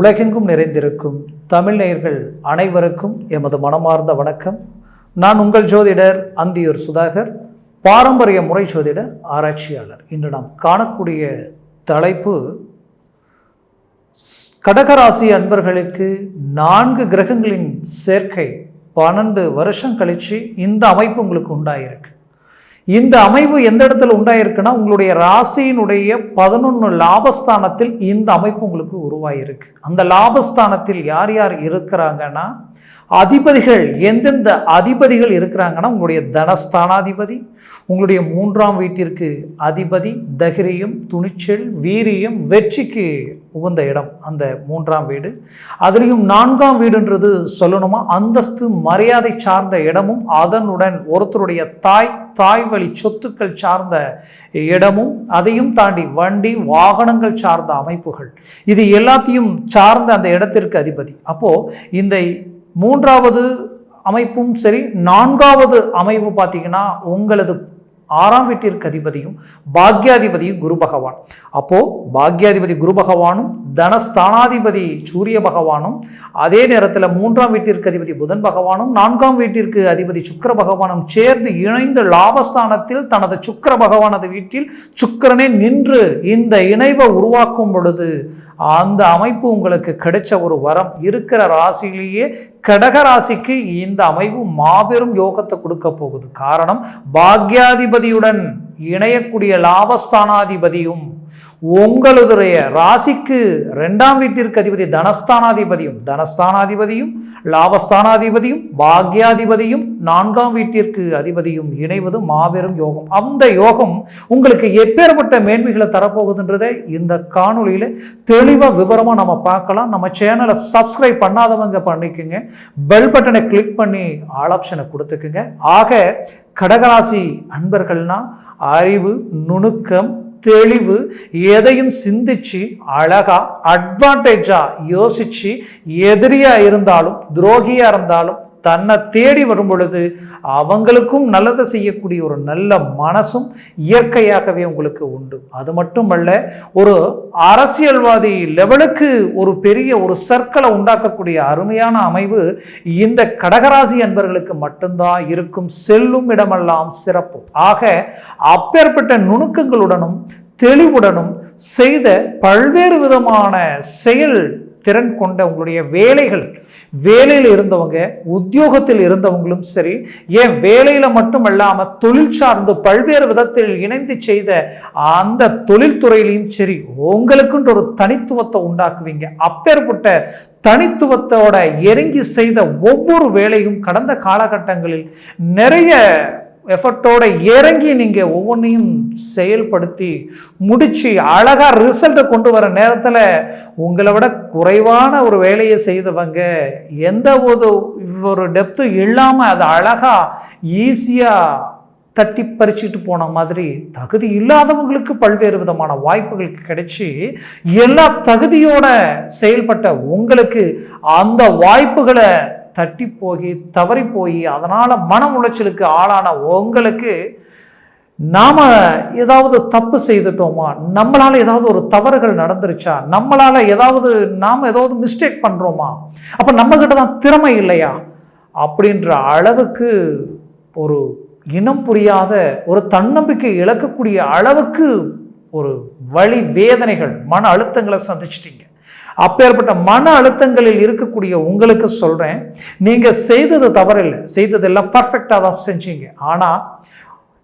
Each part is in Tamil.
உலகெங்கும் நிறைந்திருக்கும் தமிழ் நேயர்கள் அனைவருக்கும் எமது மனமார்ந்த வணக்கம். நான் உங்கள் ஜோதிடர் அந்தியூர் சுதாகர் பாரம்பரிய முறை ஜோதிட ஆராய்ச்சியாளர். இன்று நாம் காணக்கூடிய தலைப்பு கடகராசி அன்பர்களுக்கு நான்கு கிரகங்களின் சேர்க்கை பன்னெண்டு வருஷம் கழித்து இந்த அமைப்பு உங்களுக்கு உண்டாயிருக்கு. இந்த அமைவு எந்த இடத்துல உண்டாயிருக்குன்னா உங்களுடைய ராசியினுடைய பதினொன்று லாபஸ்தானத்தில் இந்த அமைப்பு உங்களுக்கு உருவாயிருக்கு. அந்த லாபஸ்தானத்தில் யார் யார் இருக்கிறாங்கன்னா அதிபதிகள் எந்தெந்த அதிபதிகள் இருக்கிறாங்கன்னா உங்களுடைய தனஸ்தானாதிபதி உங்களுடைய மூன்றாம் வீட்டிற்கு அதிபதி தகிரியம் துணிச்சல் வீரியம் வெற்றிக்கு உகந்த இடம் அந்த மூன்றாம் வீடு. அதுலேயும் நான்காம் வீடுன்றது சொல்லணுமா? அந்தஸ்து மரியாதை சார்ந்த இடமும் அதனுடன் ஒருத்தருடைய தாய் தாய் வழி சொத்துக்கள் சார்ந்த இடமும் அதையும் தாண்டி வண்டி வாகனங்கள் சார்ந்த அமைப்புகள். இது எல்லாத்தையும் சார்ந்த அந்த இடத்திற்கு அதிபதி. அப்போது இந்த மூன்றாவது அமைப்பும் சரி நான்காவது அமைப்பு பார்த்தீங்கன்னா உங்களது ஆறாம் வீட்டிற்கு அதிபதியும் பாக்யாதிபதியும் குரு பகவான். அப்போ பாக்யாதிபதி குரு பகவானும் தனஸ்தானாதிபதி சூரிய பகவானும் அதே நேரத்தில் மூன்றாம் வீட்டிற்கு அதிபதி புதன் பகவானும் நான்காம் வீட்டிற்கு அதிபதி சுக்கர பகவானும் சேர்ந்து இணைந்து லாபஸ்தானத்தில் தனது சுக்கர பகவானது வீட்டில் சுக்கிரனே நின்று இந்த இணைவை உருவாக்கும் பொழுது அந்த அமைப்பு உங்களுக்கு கிடைச்ச ஒரு வரம். இருக்கிற ராசியிலேயே கடகராசிக்கு இந்த அமைவு மாபெரும் யோகத்தை கொடுக்க போகுது. காரணம் பாக்யாதிபதியுடன் இணையக்கூடிய லாபஸ்தானாதிபதியும் உங்களுடைய ராசிக்கு ரெண்டாம் வீட்டிற்கு அதிபதி தனஸ்தானாதிபதியும் தனஸ்தானாதிபதியும் லாபஸ்தானாதிபதியும் பாக்யாதிபதியும் நான்காம் வீட்டிற்கு அதிபதியும் இணைவது மாபெரும் யோகம். அந்த யோகம் உங்களுக்கு எப்பேற்பட்ட மேன்மைகளை தரப்போகுதுன்றதை இந்த காணொலியில் தெளிவாக விவரமாக நம்ம பார்க்கலாம். நம்ம சேனலை சப்ஸ்கிரைப் பண்ணாதவங்க பண்ணிக்கோங்க. பெல் பட்டனை கிளிக் பண்ணி ஆல் ஆப்ஷனை கொடுத்துக்குங்க. ஆக கடகராசி அன்பர்கள்னா அறிவு நுணுக்கம் தெளிவு எதையும் சிந்திச்சு அழகா அட்வான்டேஜா யோசிச்சு எதிரியா இருந்தாலும் துரோகியா இருந்தாலும் தன்னை தேடி வரும் பொழுது அவங்களுக்கும் நல்லதை செய்யக்கூடிய ஒரு நல்ல மனசும் இயற்கையாகவே உங்களுக்கு உண்டு. அது மட்டுமல்ல ஒரு அரசியல்வாதி லெவலுக்கு ஒரு பெரிய ஒரு சர்க்கிளை உண்டாக்கக்கூடிய அருமையான அமைவு இந்த கடகராசி அன்பர்களுக்கு மட்டும்தான் இருக்கும் செல்லும் இடமெல்லாம் சிறப்பு. ஆக அப்பேற்பட்ட நுணுக்கங்களுடனும் தெளிவுடனும் செய்த பல்வேறு விதமான செயல் திறன் கொண்ட உங்களுடைய வேலைகள். வேலையில் இருந்தவங்க உத்தியோகத்தில் இருந்தவங்களும் சரி ஏன் வேலையில் மட்டும் இல்லாம தொழில் சார்ந்து பல்வேறு விதத்தில் இணைந்து செய்த அந்த தொழில்துறையிலையும் சரி உங்களுக்குன்ற ஒரு தனித்துவத்தை உண்டாக்குவீங்க. அப்பேற்பட்ட தனித்துவத்தோட இறங்கி செய்த ஒவ்வொரு வேலையும் கடந்த காலகட்டங்களில் நிறைய எஃபர்ட்டோட இறங்கி நீங்கள் ஒவ்வொன்றையும் செயல்படுத்தி முடித்து அழகாக ரிசல்ட்டை கொண்டு வர நேரத்தில் உங்களை விட குறைவான ஒரு வேலையை செய்தவங்க எந்த ஒரு ஒரு டெப்த்தும் இல்லாமல் அதை அழகாக ஈஸியாக தட்டி பறிச்சுட்டு போன மாதிரி தகுதி இல்லாதவங்களுக்கு பல்வேறு விதமான வாய்ப்புகள் கிடைச்சி எல்லா தகுதியோட செயல்பட்ட உங்களுக்கு அந்த வாய்ப்புகளை தட்டி போய் தவறி போய் அதனால் மன உளைச்சலுக்கு ஆளான உங்களுக்கு நாம் ஏதாவது தப்பு செய்துட்டோமா? நம்மளால் ஏதாவது ஒரு தவறுகள் நடந்துருச்சா? நம்மளால் ஏதாவது நாம் ஏதாவது மிஸ்டேக் பண்ணுறோமா அப்போ நம்மக்கிட்ட தான் திறமை இல்லையா? அப்படின்ற அளவுக்கு ஒரு இனம் புரியாத ஒரு தன்னம்பிக்கை இழக்கக்கூடிய அளவுக்கு ஒரு வழி வேதனைகள் மன அழுத்தங்களை சந்திச்சிட்டிங்க. அப்பேற்பட்ட மன அழுத்தங்களில் இருக்கக்கூடிய உங்களுக்கு சொல்றேன். நீங்க செய்தது தவறில்லை. செய்ததெல்லாம் பர்ஃபெக்டாக தான் செஞ்சீங்க. ஆனா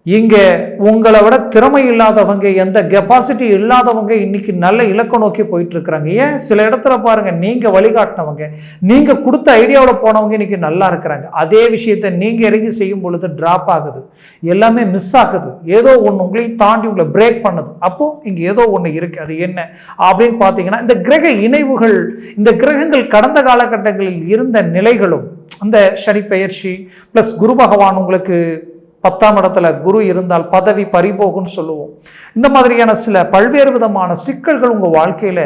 இங்கே உங்களை விட திறமை இல்லாதவங்க எந்த கெப்பாசிட்டி இல்லாதவங்க இன்னைக்கு நல்ல இலக்க நோக்கி போயிட்டு இருக்கிறாங்க ஏன்? சில இடத்துல பாருங்க நீங்க வழிகாட்டினவங்க நீங்க கொடுத்த ஐடியாவோட போனவங்க இன்னைக்கு நல்லா இருக்கிறாங்க. அதே விஷயத்தை நீங்க இறங்கி செய்யும் பொழுது டிராப் ஆகுது. எல்லாமே மிஸ் ஆகுது. ஏதோ ஒன்று உங்களையும் தாண்டி உங்களை பிரேக் பண்ணுது. அப்போ இங்க ஏதோ ஒன்று இருக்கு. அது என்ன? அப்படின்னு பார்த்தீங்கன்னா இந்த கிரக இணைவுகள் இந்த கிரகங்கள் கடந்த காலகட்டங்களில் இருந்த நிலைகளும் அந்த சனி பெயர்ச்சி ப்ளஸ் குரு பகவான் உங்களுக்கு பத்தாம் இடத்துல குரு இருந்தால் பதவி பறிபோகும்னு சொல்லுவோம். இந்த மாதிரியான சில பல்வேறு விதமான சிக்கல்கள் உங்கள் வாழ்க்கையில்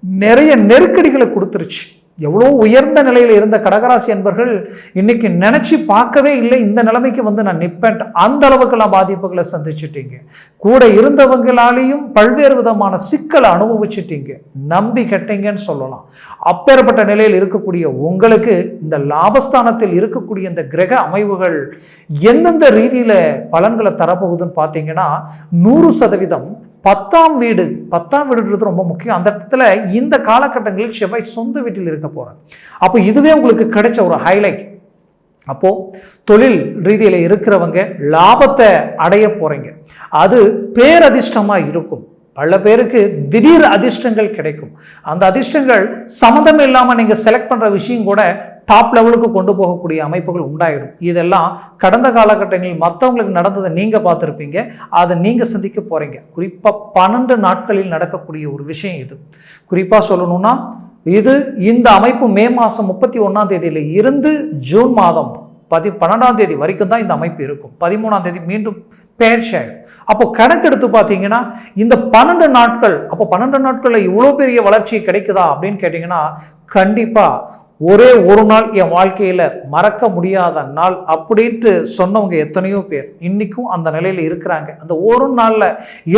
நிறைய நெருக்கடிகளை கொடுத்துருச்சு. எவ்வளோ உயர்ந்த நிலையில் இருந்த கடகராசி என்பர்கள் இன்னைக்கு நினச்சி பார்க்கவே இல்லை. இந்த நிலைமைக்கு வந்து நான் நிற்பேன் அந்த அளவுக்கெல்லாம் பாதிப்புகளை சந்திச்சிட்டீங்க. கூட இருந்தவங்களாலேயும் பல்வேறு விதமான சிக்கலை அனுபவிச்சிட்டீங்க. நம்பி கெட்டீங்கன்னு சொல்லலாம். அப்பேற்பட்ட நிலையில் இருக்கக்கூடிய உங்களுக்கு இந்த லாபஸ்தானத்தில் இருக்கக்கூடிய இந்த கிரக அமைவுகள் எந்தெந்த ரீதியில் பலன்களை தரப்போகுதுன்னு பார்த்தீங்கன்னா நூறு சதவீதம் பத்தாம் வீடு பத்தாம் வீடுன்றது ரொம்ப முக்கியம். அந்த இடத்துல இந்த காலகட்டங்களில் செவ்வாய் சொந்த வீட்டில் இருக்க போறார். அப்போ இதுவே உங்களுக்கு கிடைச்ச ஒரு ஹைலைட் அப்போது தொழில் ரீதியில் இருக்கிறவங்க லாபத்தை அடைய போகிறீங்க அது பேரதிர்ஷ்டமாக இருக்கும். பல பேருக்கு திடீர் அதிர்ஷ்டங்கள் கிடைக்கும். அந்த அதிர்ஷ்டங்கள் சம்மந்தம் இல்லாமல் நீங்கள் செலக்ட் பண்ணுற விஷயம் கூட டாப் லெவலுக்கு கொண்டு போகக்கூடிய அமைப்புகள் உண்டாயிடும். இதெல்லாம் கடந்த காலகட்டங்களில் மற்றவங்களுக்கு நடந்ததை நீங்கள் பார்த்துருப்பீங்க. அதை நீங்கள் சந்திக்க போகிறீங்க குறிப்பாக பன்னெண்டு நாட்களில் நடக்கக்கூடிய ஒரு விஷயம் இது. குறிப்பாக சொல்லணும்னா இது இந்த அமைப்பு மே மாதம் முப்பத்தி ஒன்றாம் தேதியில் இருந்து ஜூன் மாதம் பதி பன்னெண்டாம் தேதி வரைக்கும் தான் இந்த அமைப்பு இருக்கும். பதிமூணாம் தேதி மீண்டும் பெயர்ச்சி ஆகிடும் அப்போ கணக்கெடுத்து பார்த்தீங்கன்னா இந்த பன்னெண்டு நாட்கள் அப்போ பன்னெண்டு நாட்களில் இவ்வளோ பெரிய வளர்ச்சி கிடைக்குதா அப்படின்னு கேட்டிங்கன்னா கண்டிப்பாக ஒரே ஒரு நாள் என் வாழ்க்கையில் மறக்க முடியாத நாள் அப்படின்ட்டு சொன்னவங்க எத்தனையோ பேர். இன்றைக்கும் அந்த நிலையில் இருக்கிறாங்க. அந்த ஒரு நாளில்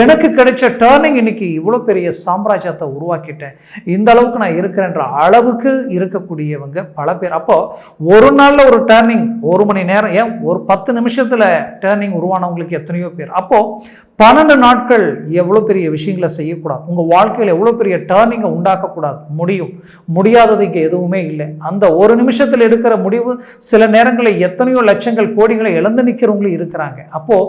எனக்கு கிடைச்ச டேர்னிங் இன்னைக்கு இவ்வளோ பெரிய சாம்ராஜ்யத்தை உருவாக்கிட்டேன். இந்த அளவுக்கு நான் இருக்கிறேன்ற அளவுக்கு இருக்கக்கூடியவங்க பல பேர். அப்போது ஒரு நாளில் ஒரு டேர்னிங் ஒரு மணி நேரம் ஏன் ஒரு பத்து நிமிஷத்தில் டேர்னிங் உருவானவங்களுக்கு எத்தனையோ பேர். அப்போது பன்னெண்டு நாட்கள் எவ்வளோ பெரிய விஷயங்களை செய்யக்கூடாது. உங்கள் வாழ்க்கையில் எவ்வளோ பெரிய டேர்னிங்கை உண்டாக்கக்கூடாது. முடியும். முடியாதது இங்கே எதுவுமே இல்லை. அந்த ஒரு நிமிஷத்தில் எடுக்கிற முடிவு சில நேரங்களில் எத்தனையோ லட்சங்கள் கோடிகளை இழந்து நிற்கிறவங்களும் இருக்கிறாங்க. அப்போது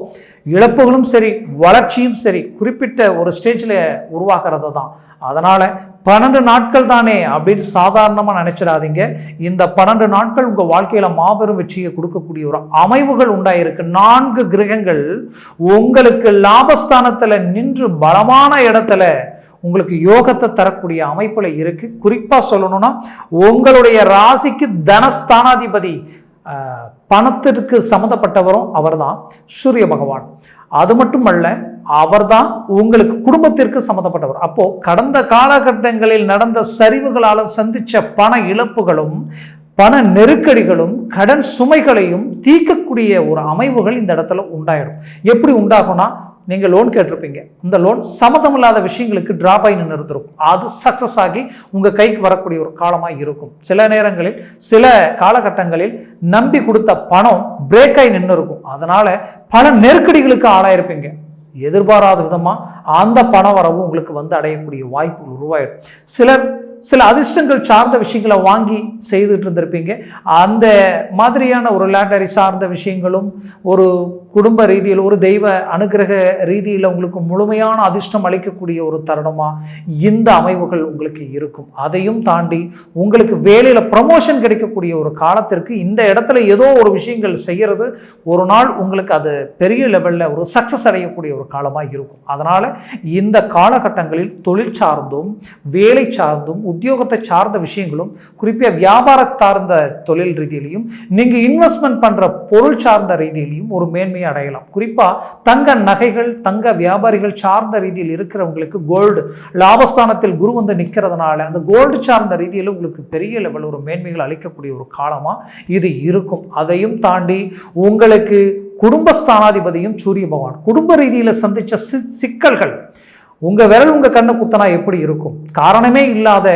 இழப்புகளும் சரி வளர்ச்சியும் சரி குறிப்பிட்ட ஒரு ஸ்டேஜில் உருவாகிறது தான் அதனால் பன்னெண்டு நாட்கள் தானே அப்படின்னு சாதாரணமாக நினைச்சிடாதீங்க. இந்த பன்னெண்டு நாட்கள் உங்கள் வாழ்க்கையில் மாபெரும் வெற்றியை கொடுக்கக்கூடிய ஒரு அமைவுகள் உண்டாயிருக்கு. நான்கு கிரகங்கள் உங்களுக்கு லாபஸ்தானத்தில் நின்று பலமான இடத்துல உங்களுக்கு யோகத்தை தரக்கூடிய அமைப்பில் இருக்கு. குறிப்பாக சொல்லணும்னா உங்களுடைய ராசிக்கு தனஸ்தானாதிபதி ஆஹ், பணத்திற்கு சம்மந்தப்பட்டவரும் அவர்தான். சூரிய பகவான். அது மட்டுமல்ல அவர்தான் உங்களுக்கு குடும்பத்திற்கு சம்மந்தப்பட்டவர். அப்போ கடந்த காலகட்டங்களில் நடந்த சரிவுகளால் சந்திச்ச பண இழப்புகளும் பண நெருக்கடிகளும் கடன் சுமைகளையும் தீர்க்கக்கூடிய ஒரு அமைவுகள் இந்த இடத்துல உண்டாயிடும். எப்படி உண்டாகும்னா நீங்கள் லோன் கேட்டிருப்பீங்க. இந்த லோன் சம்மதமில்லாத விஷயங்களுக்கு டிராப் ஆகி நின்று இருந்திருக்கும். அது சக்ஸஸ் ஆகி உங்கள் கைக்கு வரக்கூடிய ஒரு காலமாக இருக்கும். சில நேரங்களில் சில காலகட்டங்களில் நம்பி கொடுத்த பணம் பிரேக் ஆகி நின்று இருக்கும். அதனால் பல நெருக்கடிகளுக்கு ஆளாயிருப்பீங்க. எதிர்பாராத விதமாக அந்த பண வரவு உங்களுக்கு வந்து அடையக்கூடிய வாய்ப்புகள் உருவாயிடும். சிலர் சில அதிர்ஷ்டங்கள் சார்ந்த விஷயங்களை வாங்கி செய்துட்டு இருந்திருப்பீங்க. அந்த மாதிரியான ஒரு லேட்டரி சார்ந்த விஷயங்களும் ஒரு குடும்ப ரீதியில் ஒரு தெய்வ அனுகிரக ரீதியில் உங்களுக்கு முழுமையான அதிர்ஷ்டம் அளிக்கக்கூடிய ஒரு தருணமாக இந்த அமைவுகள் உங்களுக்கு இருக்கும். அதையும் தாண்டி உங்களுக்கு வேலையில் ப்ரமோஷன் கிடைக்கக்கூடிய ஒரு காலத்திற்கு இந்த இடத்துல ஏதோ ஒரு விஷயங்கள் செய்கிறது ஒரு நாள் உங்களுக்கு அது பெரிய லெவலில் ஒரு சக்ஸஸ் அடையக்கூடிய ஒரு காலமாக இருக்கும். அதனால் இந்த காலகட்டங்களில் தொழில் சார்ந்தும் வேலை சார்ந்தும் உத்தியோகத்தை சார்ந்த விஷயங்களும் குறிப்பாக வியாபார சார்ந்த தொழில் ரீதியிலையும் நீங்கள் இன்வெஸ்ட்மெண்ட் பண்ணுற பொருள் சார்ந்த ரீதியிலையும் ஒரு மேன்மையாக அடையலாம். குறிப்பாக தங்க நகைகள் தங்க வியாபாரிகள் சார்ந்த ரீதியில் இருக்கிறவங்களுக்கு கோல்டு லாபஸ்தானத்தில் குரு வந்து நிற்கிறதுனால அந்த கோல்டு சார்ந்த ரீதியில் உங்களுக்கு பெரிய லெவல் ஒரு மேன்மைகள் அளிக்கக்கூடிய ஒரு காலமாக இது இருக்கும். அதையும் தாண்டி உங்களுக்கு குடும்பஸ்தானாதிபதியும் சூரிய பகவான். குடும்ப ரீதியில் சந்தித்த சிக்கல்கள் உங்கள் விரல் உங்கள் கண்ணை குத்தனா எப்படி இருக்கும்? காரணமே இல்லாத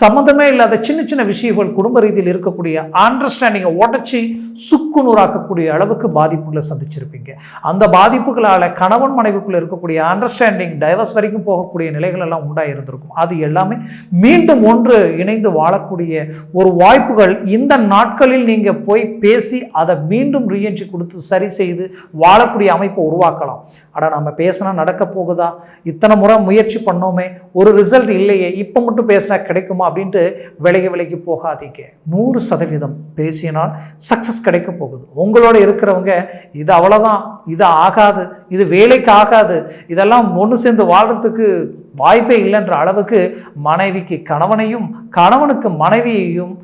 சம்மந்தமே இல்லாத சின்ன சின்ன விஷயங்கள் குடும்ப ரீதியில் இருக்கக்கூடிய அண்டர்ஸ்டாண்டிங்கை உடச்சி சுக்கு நூறாக்கக்கூடிய அளவுக்கு பாதிப்புகளை சந்திச்சிருப்பீங்க. அந்த பாதிப்புகளால் கணவன் மனைவிக்குள்ளே இருக்கக்கூடிய அண்டர்ஸ்டாண்டிங் டைவர்ஸ் வரைக்கும் போகக்கூடிய நிலைகள் எல்லாம் உண்டாக இருந்திருக்கும். அது எல்லாமே மீண்டும் ஒன்று இணைந்து வாழக்கூடிய ஒரு வாய்ப்புகள். இந்த நாட்களில் நீங்கள் போய் பேசி அதை மீண்டும் ரீஎன்ட்ரி கொடுத்து சரி செய்து வாழக்கூடிய அமைப்பை உருவாக்கலாம். ஆனால் நம்ம பேசினா நடக்க போகுதா? இத்தனை முறை முயற்சி பண்ணோமே ஒரு ரிசல்ட் இல்லையே இப்போ மட்டும் பேசினா கிடைக்குமா அப்படின்ட்டு விலகி விலகி போகாதீங்க. நூறு சதவீதம் பேசினால் சக்ஸஸ் கிடைக்க போகுது. உங்களோட இருக்கிறவங்க இது அவ்வளோதான் இது ஆகாது இது வேலைக்கு ஆகாது இதெல்லாம் ஒன்று சேர்ந்து வாழ்கிறதுக்கு வாய்ப்பே இல்லைன்ற அளவுக்கு மனைவிக்கு கணவனையும் கணவனுக்கு மனைவியையும்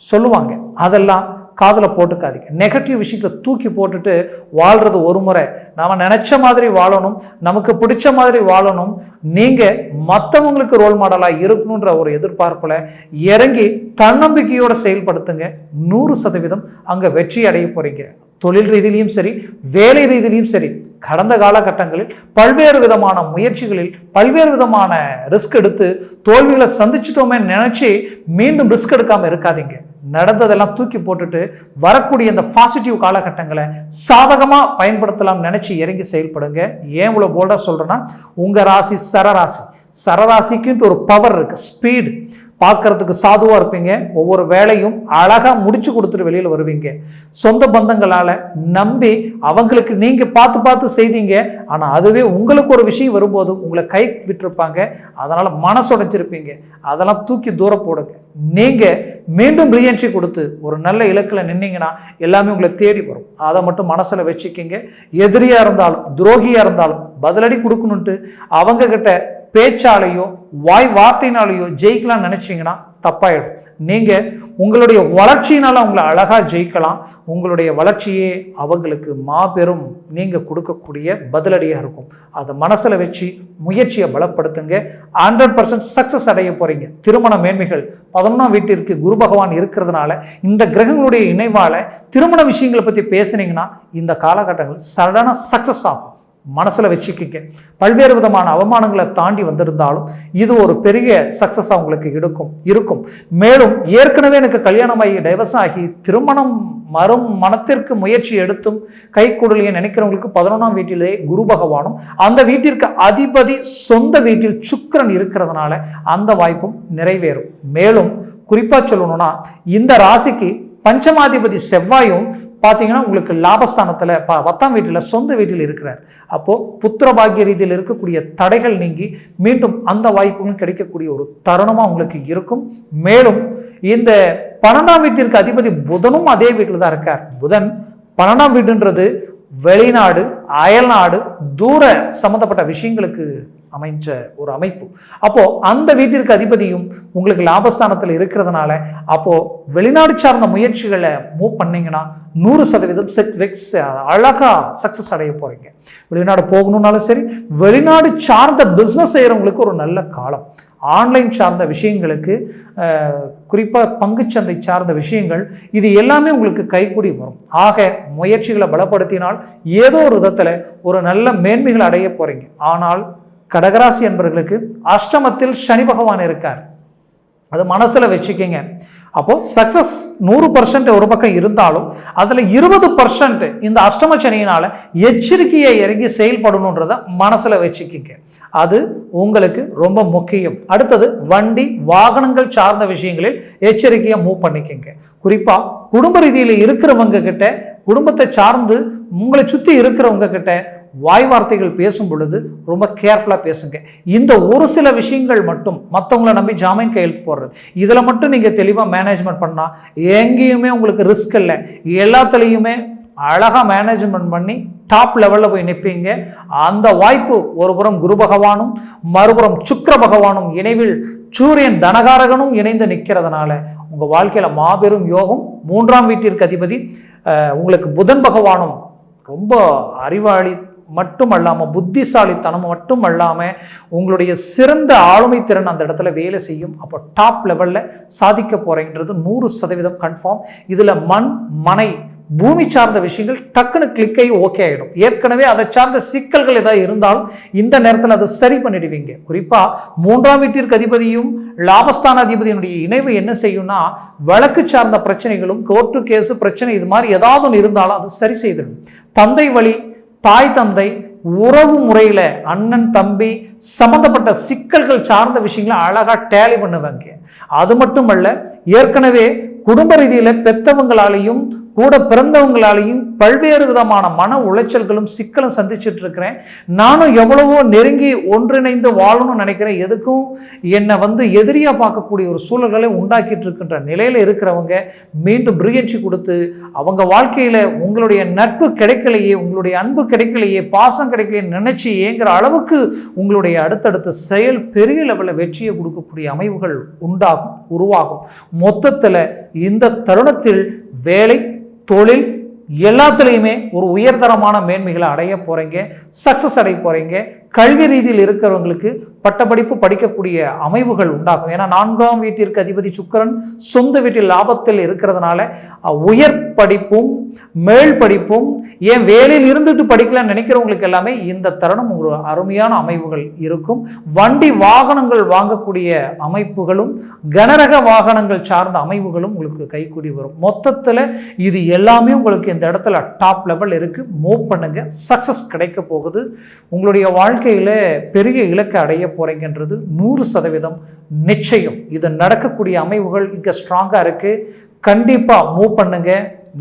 சொல்லுவாங்க. அதெல்லாம் காதில் போட்டுக்காதீங்க. நெகட்டிவ் விஷயத்தை தூக்கி போட்டுட்டு வாழ்கிறது ஒரு முறை. நாம் நினச்ச மாதிரி வாழணும் நமக்கு பிடிச்ச மாதிரி வாழணும். நீங்கள் மற்றவங்களுக்கு ரோல் மாடலாக இருக்கணுன்ற ஒரு எதிர்பார்ப்பில் இறங்கி தன்னம்பிக்கையோடு செயல்படுத்துங்க. நூறு சதவீதம் அங்கே வெற்றி அடைய போகிறீங்க தொழில் ரீதியிலையும் சரி வேலை ரீதியிலையும் சரி கடந்த காலகட்டங்களில் பல்வேறு விதமான முயற்சிகளில் பல்வேறு விதமான ரிஸ்க் எடுத்து தோல்விகளை சந்திச்சிட்டோமே நினச்சி மீண்டும் ரிஸ்க் எடுக்காமல் இருக்காதீங்க. நடந்ததெல்லாம் தூக்கி போட்டுட்டு வரக்கூடிய இந்த பாசிட்டிவ் காலகட்டங்களை சாதகமாக பயன்படுத்தலாம் நினச்சி இறங்கி செயல்படுங்க. ஏன் இவ்வளோ போல்டாக சொல்கிறேன்னா உங்கள் ராசி சரராசி. சரராசிக்குன்ட்டு ஒரு பவர் இருக்குது ஸ்பீடு பார்க்கறதுக்கு சாதுவாக இருப்பீங்க. ஒவ்வொரு வேலையும் அழகாக முடிச்சு கொடுத்துட்டு வெளியில் வருவீங்க. சொந்த பந்தங்களால் நம்பி அவங்களுக்கு நீங்கள் பார்த்து பார்த்து செய்தீங்க. ஆனால் அதுவே உங்களுக்கு ஒரு விஷயம் வரும்போது உங்களை கை விட்டுருப்பாங்க. அதனால் மனசுடைச்சிருப்பீங்க அதெல்லாம் தூக்கி தூரம் போடுங்க. நீங்கள் மீண்டும் ரீஎன்ட்ரி கொடுத்து ஒரு நல்ல இலக்கில் நின்னீங்கன்னா எல்லாமே உங்களை தேடி வரும். அதை மட்டும் மனசில் வச்சுக்கிங்க. எதிரியாக இருந்தாலும் துரோகியாக இருந்தாலும் பதிலடி கொடுக்கணுன்ட்டு அவங்கக்கிட்ட பேச்சாலையோ வாய் வார்த்தையினாலேயோ ஜெயிக்கலாம் நினச்சிங்கன்னா தப்பாயிடும். நீங்க உங்களுடைய வளர்ச்சியினால அவங்களை அழகா ஜெயிக்கலாம். உங்களுடைய வளர்ச்சியே அவங்களுக்கு மாபெரும் நீங்க கொடுக்கக்கூடிய பதிலடியா இருக்கும். அதை மனசுல வச்சு முயற்சியை பலப்படுத்துங்க. ஹண்ட்ரட் பர்சன்ட் சக்சஸ் அடைய போறீங்க. திருமண மேன்மைகள். பதினொன்றாம் வீட்டிற்கு குரு பகவான் இருக்கிறதுனால இந்த கிரகங்களுடைய இணைவால திருமண விஷயங்களை பத்தி பேசுனீங்கன்னா இந்த காலகட்டங்கள் சடனாக சக்சஸ் ஆகும். மனசில் வச்சுக்கிங்க. பல்வேறு விதமான அவமானங்களை தாண்டி வந்திருந்தாலும் இது ஒரு பெரிய சக்ஸஸ் அவங்களுக்கு எடுக்கும் இருக்கும் மேலும் ஏற்கனவே எனக்கு கல்யாணமாகி டைவர்ஸ் ஆகி திருமணம் மறும் மனத்திற்கு முயற்சி எடுத்தும் கை கூடலையே நினைக்கிறவங்களுக்கு பதினொன்றாம் வீட்டிலே குரு பகவானும் அந்த வீட்டிற்கு அதிபதி சொந்த வீட்டில் சுக்கிரன் இருக்கிறதுனால அந்த வாய்ப்பும் நிறைவேறும். மேலும் குறிப்பாக சொல்லணும்னா இந்த ராசிக்கு பஞ்சமாதிபதி செவ்வாயும் பார்த்தீங்கன்னா உங்களுக்கு லாபஸ்தானத்தில் ப பத்தாம் வீட்டில் சொந்த வீட்டில் இருக்கிறார். அப்போது புத்திரபாகிய ரீதியில் இருக்கக்கூடிய தடைகள் நீங்கி மீண்டும் அந்த வாய்ப்புகளும் கிடைக்கக்கூடிய ஒரு தருணமாக உங்களுக்கு இருக்கும். மேலும் இந்த பன்னெண்டாம் வீட்டிற்கு அதிபதி புதனும் அதே வீட்டில் தான் இருக்கார். புதன் பன்னெண்டாம் வீடுன்றது வெளிநாடு அயல்நாடு தூர சம்மந்தப்பட்ட விஷயங்களுக்கு அமைஞ்ச ஒரு அமைப்பு. அப்போது அந்த வீட்டிற்கு அதிபதியும் உங்களுக்கு லாபஸ்தானத்தில் இருக்கிறதுனால அப்போது வெளிநாடு சார்ந்த முயற்சிகளை மூவ் பண்ணீங்கன்னா நூறு சதவீதம் செட் வெக்ஸ் அழகாக சக்ஸஸ் அடைய போகிறீங்க வெளிநாடு போகணுன்னாலும் சரி வெளிநாடு சார்ந்த பிஸ்னஸ் செய்கிறவங்களுக்கு ஒரு நல்ல காலம். ஆன்லைன் சார்ந்த விஷயங்களுக்கு குறிப்பாக பங்குச்சந்தை சார்ந்த விஷயங்கள் இது எல்லாமே உங்களுக்கு கைக்கூடி வரும். ஆக முயற்சிகளை பலப்படுத்தினால் ஏதோ ஒரு விதத்தில் ஒரு நல்ல மேன்மைகள் அடைய போகிறீங்க ஆனால் கடகராசி என்பவர்களுக்கு அஷ்டமத்தில் சனி பகவான் இருக்கார். அது மனசில் வச்சுக்கிங்க. அப்போது சக்ஸஸ் நூறு பர்சன்ட் ஒரு பக்கம் இருந்தாலும் அதில் இருபது பர்சன்ட் இந்த அஷ்டம சனியினால் எச்சரிக்கையை இறங்கி செயல்படணுன்றத மனசில் வச்சுக்கிங்க. அது உங்களுக்கு ரொம்ப முக்கியம். அடுத்தது வண்டி வாகனங்கள் சார்ந்த விஷயங்களில் எச்சரிக்கையை மூவ் பண்ணிக்கங்க. குறிப்பாக குடும்ப ரீதியில் இருக்கிறவங்க கிட்ட குடும்பத்தை சார்ந்து உங்களை சுற்றி இருக்கிறவங்க கிட்ட வாய் வார்த்தைகள் பேசும் பொழுது ரொம்ப கேர்ஃபுல்லாக பேசுங்க. இந்த ஒரு சில விஷயங்கள் மட்டும் மற்றவங்கள நம்பி ஜாமீன் கையெழுத்து போடுறது. இதில் மட்டும் நீங்கள் தெளிவாக மேனேஜ்மெண்ட் பண்ணால் எங்கேயுமே உங்களுக்கு ரிஸ்க் இல்லை. எல்லாத்துலேயுமே அழகாக மேனேஜ்மெண்ட் பண்ணி டாப் லெவலில் போய் நிற்பீங்க அந்த வாய்ப்பு ஒருபுறம் குரு பகவானும் மறுபுறம் சுக்கர பகவானும் இணைவில் சூரியன் தனகாரகனும் இணைந்து நிற்கிறதுனால உங்கள் வாழ்க்கையில் மாபெரும் யோகம். மூன்றாம் வீட்டிற்கு அதிபதி உங்களுக்கு புதன் பகவானும் ரொம்ப அறிவாளி மட்டும் அல்லாமல் புத்திசாலித்தனம் மட்டும் அல்லாமல் உங்களுடைய சிறந்த ஆளுமை திறன் அந்த இடத்துல வேலை செய்யும். அப்போ டாப் லெவலில் சாதிக்க போகிறேங்கிறது நூறு சதவீதம் கன்ஃபார்ம் இதில் மண் மனை பூமி சார்ந்த விஷயங்கள் டக்குன்னு கிளிக்கை ஓகே ஆகிடும் ஏற்கனவே அதை சார்ந்த சிக்கல்கள் ஏதாவது இருந்தாலும் இந்த நேரத்தில் அதை சரி பண்ணிடுவீங்க. குறிப்பாக மூன்றாம் வீட்டிற்கு அதிபதியும் லாபஸ்தான அதிபதியினுடைய இணைவு என்ன செய்யும்னா வழக்கு சார்ந்த பிரச்சனைகளும் கோர்ட்டு கேஸு பிரச்சனை இது மாதிரி ஏதாவது ஒன்று இருந்தாலும் அது சரி செய்திடும். தந்தை வழி தாய் தந்தை உறவு முறையில் அண்ணன் தம்பி சம்மந்தப்பட்ட சிக்கல்கள் சார்ந்த விஷயங்களை அழகாக டேலி பண்ணுவாங்க. அது மட்டுமல்ல ஏற்கனவே குடும்ப ரீதியில் பெத்தவங்களாலையும் கூட பிறந்தவங்களாலையும் பல்வேறு விதமான மன உளைச்சல்களும் சிக்கலும் சந்திச்சுட்டு இருக்கிறேன். நானும் எவ்வளவோ நெருங்கி ஒன்றிணைந்து வாழணும்னு நினைக்கிறேன். எதுக்கும் என்னை வந்து எதிரியாக பார்க்கக்கூடிய ஒரு சூழல்களை உண்டாக்கிட்டு இருக்கின்ற நிலையில் இருக்கிறவங்க மீண்டும் ரீஎன்ட்ரி கொடுத்து அவங்க வாழ்க்கையில் உங்களுடைய நட்பு கிடைக்கலையே உங்களுடைய அன்பு கிடைக்கலையே பாசம் கிடைக்கலையே நினச்சி ஏங்கிற அளவுக்கு உங்களுடைய அடுத்தடுத்த செயல் பெரிய லெவலில் வெற்றியை கொடுக்கக்கூடிய அமைவுகள் உண்டாகும் உருவாகும். மொத்தத்தில் இந்த தருணத்தில் வேலை தொழில் எல்லாத்துலேயுமே ஒரு உயர்தரமான மேன்மைகளை அடைய போகிறீங்க சக்ஸஸ் அடைய போகிறீங்க கல்வி ரீதியில் இருக்கிறவங்களுக்கு பட்டப்படிப்பு படிக்கக்கூடிய அமைவுகள் உண்டாகும். ஏன்னா நான்காம் வீட்டிற்கு அதிபதி சுக்கரன் சொந்த வீட்டில் லாபத்தில் இருக்கிறதுனால உயர் படிப்பும் மேல் படிப்பும் ஏன் வேலையில் இருந்துட்டு படிக்கலாம்னு நினைக்கிறவங்களுக்கு எல்லாமே இந்த தருணம் ஒரு அருமையான அமைவுகள் இருக்கும். வண்டி வாகனங்கள் வாங்கக்கூடிய அமைப்புகளும் கனரக வாகனங்கள் சார்ந்த அமைவுகளும் உங்களுக்கு கைக்கூடி வரும். மொத்தத்தில் இது எல்லாமே உங்களுக்கு இந்த இடத்துல டாப் லெவல் இருக்குது மூவ் பண்ணுங்கள் சக்ஸஸ் கிடைக்க போகுது. உங்களுடைய வாழ்க்கை வாழ்க்கையில் பெரிய இலக்கை அடைய போகிறீங்கன்றது நூறு சதவீதம் நிச்சயம். இது நடக்கக்கூடிய அமைவுகள் இங்கே ஸ்ட்ராங்காக இருக்குது கண்டிப்பாக மூவ் பண்ணுங்க.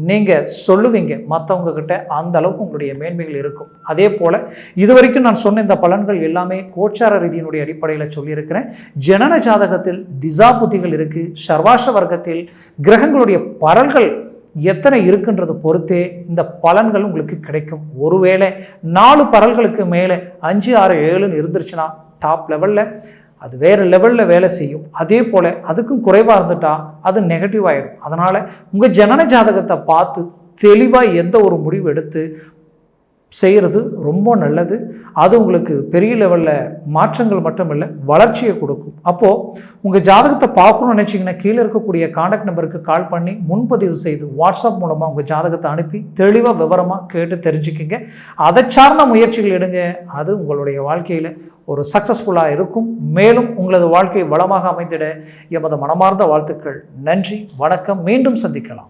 நீங்கள் சொல்லுவீங்க. மற்றவங்கக்கிட்ட அந்த அளவுக்கு உங்களுடைய மேன்மைகள் இருக்கும். அதே போல் இது வரைக்கும் நான் சொன்ன இந்த பலன்கள் எல்லாமே கோச்சார ரீதியினுடைய அடிப்படையில் சொல்லியிருக்கிறேன். ஜனன ஜாதகத்தில் திசா புத்திகள் இருக்குது சர்வாஷ வர்க்கத்தில் கிரகங்களுடைய பரல்கள் எத்தனை இருக்குன்றது பொறுத்தே இந்த பலன்கள் உங்களுக்கு கிடைக்கும். ஒருவேளை நாலு பரல்களுக்கு மேலே அஞ்சு ஆறு ஏழுன்னு இருந்துருச்சுன்னா டாப் லெவலில் அது வேறு லெவலில் வேலை செய்யும். அதே போல் அதுக்கும் குறைவாக இருந்துட்டா அது நெகட்டிவ் ஆகிடும் அதனால் உங்கள் ஜனன ஜாதகத்தை பார்த்து தெளிவாக எந்த ஒரு முடிவு எடுத்து செய்கிறது ரொம்ப நல்லது. அது உங்களுக்கு பெரிய லெவலில் மாற்றங்கள் மட்டும் இல்லை வளர்ச்சியை கொடுக்கும். அப்போது உங்கள் ஜாதகத்தை பார்க்கணும்னு நினச்சிங்கன்னா கீழே இருக்கக்கூடிய காண்டாக்ட் நம்பருக்கு கால் பண்ணி முன்பதிவு செய்து வாட்ஸ்அப் மூலமாக உங்கள் ஜாதகத்தை அனுப்பி தெளிவாக விவரமாக கேட்டு தெரிஞ்சுக்கிங்க. அதை சார்ந்த முயற்சிகள் எடுங்க. அது உங்களுடைய வாழ்க்கையில் ஒரு சக்ஸஸ்ஃபுல்லாக இருக்கும். மேலும் உங்களது வாழ்க்கை வளமாக அமைந்திட எமது மனமார்ந்த வாழ்த்துக்கள். நன்றி வணக்கம். மீண்டும் சந்திக்கலாம்.